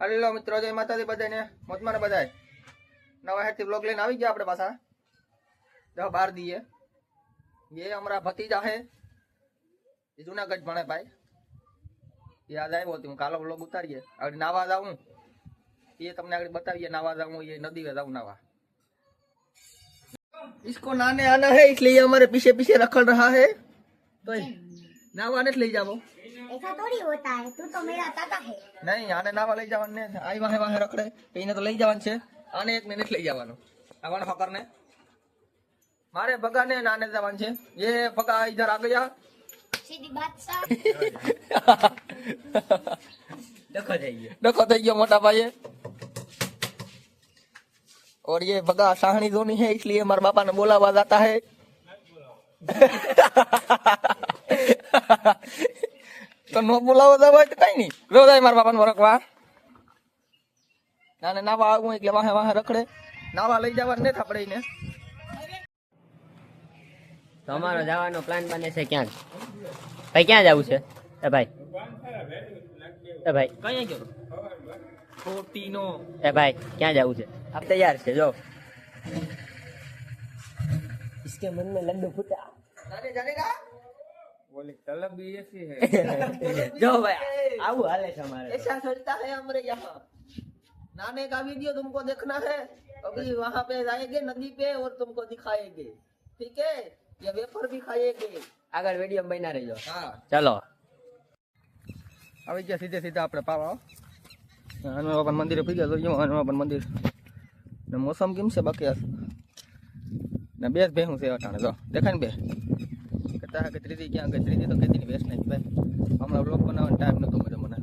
Hello मित्रों जय माता दी बधाई ने मत मैंने बधाई नवा हेठी ब्लॉग लेने आई गया अपने पास देखो बार दिए ये हमारा भतीजा है जूनागढ़ भाई पाए याद आए बोलती हूँ ब्लॉग उतारिये अगर नावा जाऊँ ये तुमने अगर बताइए नावा जाऊँ ये नदी में जाऊँ नावा इसको नाने आना है इसलिए हमारे पीछे पीछे रखल रहा है तो नावा ने ले जाओ ऐसा थोड़ी होता है तू तो मेरा दादा है નહીં આને નાવા લઈ જવાનું ને આઈ વાહે વાહે રખડે એને તો લઈ જવાનું છે આને એક મિનિટ લઈ જવાનું આવવાનું ફકર ને મારે ભગા ને નાને જવાનું છે ये भगा इधर आ गया सीधी बात सा ડખો થઈ ગયો डको થઈ गया मोटा भाई और ये भगा साहनी धोनी है इसलिए हमारे पापा ने बोलावा जाता है તો નો બોલાવો તો હોય તો કઈ નહીં રો જાય મારા બાપાને વરકવા નાને નાવા આવું એટલે વાહે વાહે રખડે નાવા લઈ જવા ને થાપડે ને તો અમારો જવાનો પ્લાન બને છે ક્યાં ભાઈ ક્યાં જવું છે એ ભાઈ એ ભાઈ કઈ ગયો ફોર્ટીનો એ ભાઈ ક્યાં જવું છે આપ તૈયાર છે જો इसके मन में लड्डू फूटा નાને જાનેગા જો ભાઈ આવું હાલે છે અમારે ऐसा चलता है हमारे यहाँ नाने का वीडियो तुमको देखना है अभी वहाँ पे जाएंगे नदी पे और तुमको दिखाएंगे ठीक है ये वेफर भी खाएंगे આગળ વિડીયો બન્યા રહેજો हाँ ચલો આવી ગયા સીધે સીધા આપણે પાવા હનુમાન બાપા મંદિરે પી ગયા જોઈએ હનુમાન બાપા મંદિર ને મોસમ કેમ છે બાકી આ ને બે જ ભેહું છે અટાણે જો દેખાય ને બે કહેતા હે કે ત્રીજી ક્યાં ગઈ ત્રીજી તો કહેતી ની બેસ નહીં ભાઈ હમણાં બ્લોગ બનાવવાનો ટાઈમ નતો મળ્યો મને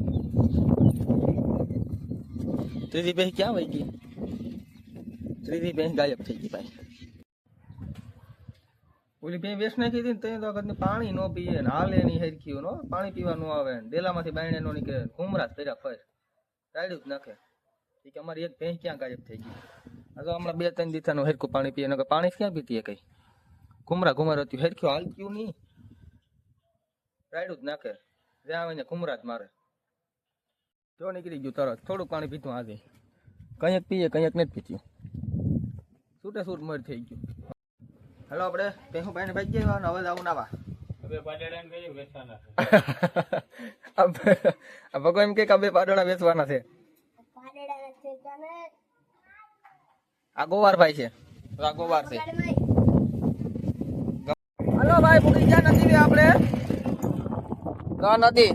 ત્રીજી બેહ ક્યાં વહી ગઈ ત્રીજી બેહ ગાયબ થઈ ગઈ ભાઈ ઓલી બે વેસ નાખી હતી ને તે તો વખત પાણી નો પીએ ને હાલે ની હેરખ્યું નો પાણી પીવાનું આવે ને ડેલામાંથી બાયણે નો નીકળે ઘુમરા કર્યા ફર કાઢ્યું જ નાખે ઈ કે અમારી એક ભેંસ ક્યાં ગાયબ થઈ ગઈ આ તો હમણાં બે ત્રણ દીથાનું હેરખું પાણી પીએ નકર પાણી ક્યાં પીતી કઈ ઘુમરા ઘુમરા હતું હેરખ્યું હાલતું નહીં કાઢ્યું જ નાખે. જ્યાં આવીને ઘુમરા જ મારે. જો નીકળી ગયું તરત. થોડું પાણી પીધું આજે. કંઈક પીએ કંઈક નથી પીતું. છૂટે છૂટ મર થઈ ગયું. હાલો આપણે પેહું ભાઈને ભાઈ ગયા હવે આવું નાવા ભગવાન એમ કે બે પાડોળા વેચવાના છે. પાડેડા આ ગોવાર ભાઈ છે. આ ગોવાર છે. હલો ભાઈ પૂરી ગયા નથી આપણે? ગા નદી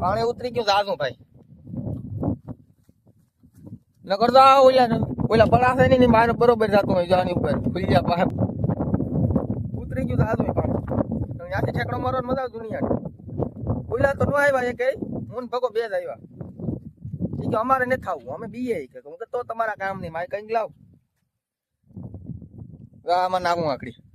પાણી ઉતરી ગયું જાજુ ભાઈ. નગર તો ઓલા ઓલા નહીં છે મારે બરોબર જાતું હોય જવાની ઉપર. ખુલ્યા પાસે ઉતરી ગયું જાજુ પાણી. ત્યાંથી ઠેકડો મારો મજા આવે દુનિયા ઓલા તો નો આવ્યા એ કઈ. હું ભગો બે જ આવ્યા. એ કે અમારે નથી થાવું અમે બીએ કે. કે તો તમારા કામ નહીં મારે કંઈક લાવ. આમાં નાખું આકડી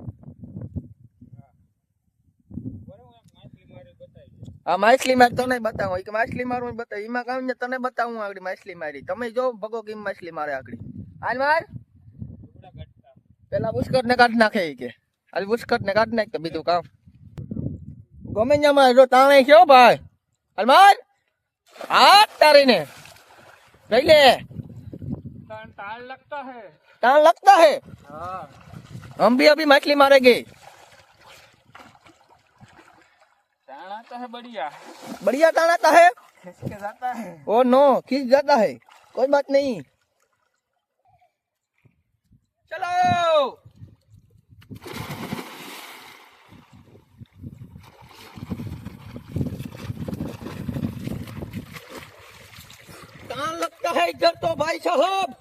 આ માછલી મારી તને બતાવું કે માછલી મારું બતાવું એમાં કામ ને તને બતાવું આગળ માછલી મારી. તમે જો ભગો કેમ માછલી મારે આગળ. હાલ માર. પેલા પુષ્કર ને કાઢ નાખે કે. હાલ પુષ્કર ને કાઢ નાખ તો બીજું કામ. ગમે ને મારે જો તાણે કેવો ભાઈ. હાલ માર. હાથ તારીને. લઈ લે. તાણ લગતા હે. તાણ લગતા હે? હા. હમ ભી અભી માછલી મારે ગઈ. आता है बढ़िया बढ़िया तान आता है खिसके जाता है ओ नो खींच जाता है कोई बात नहीं चलो तान लगता है इधर तो भाई साहब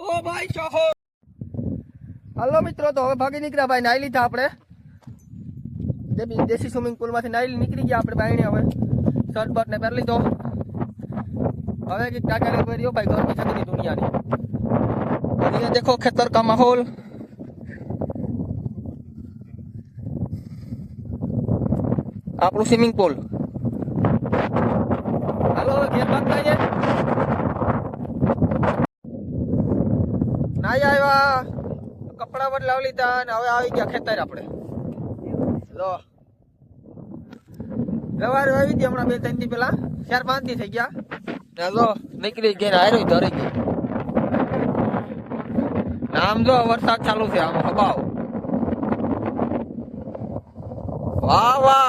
ओ भाई साहब હાલો મિત્રો તો હવે ભાગી નીકળ્યા ભાઈ નાઈ લીધા આપણે જે બી દેશી સ્વિમિંગ પુલમાંથી નાઈ નીકળી ગયા આપણે બાયણે હવે. શર્ટ ને પહેરી લીધો. હવે કંઈક ટાટા લઈ રહ્યો ભાઈ, ગરમી થતી દુનિયાની. અહીંયા દેખો ખેતર કા માહોલ. આપણું સ્વિમિંગ પુલ હાલો, હવે ઘેર ભાગતા છે નાઈ આવ્યા. કપડા બદલાવી લીધા અને હવે આવી ગયા ખેતર આપણે. રવાર આવી હમણાં બે, ત્રણથી પેલા ચાર, પાંચથી થઈ ગયા. ચાલો નીકળી ગયા હારી ધરી ગઈ. આમ જો વરસાદ ચાલુ છે, આમ હબાવ. વાહ વાહ.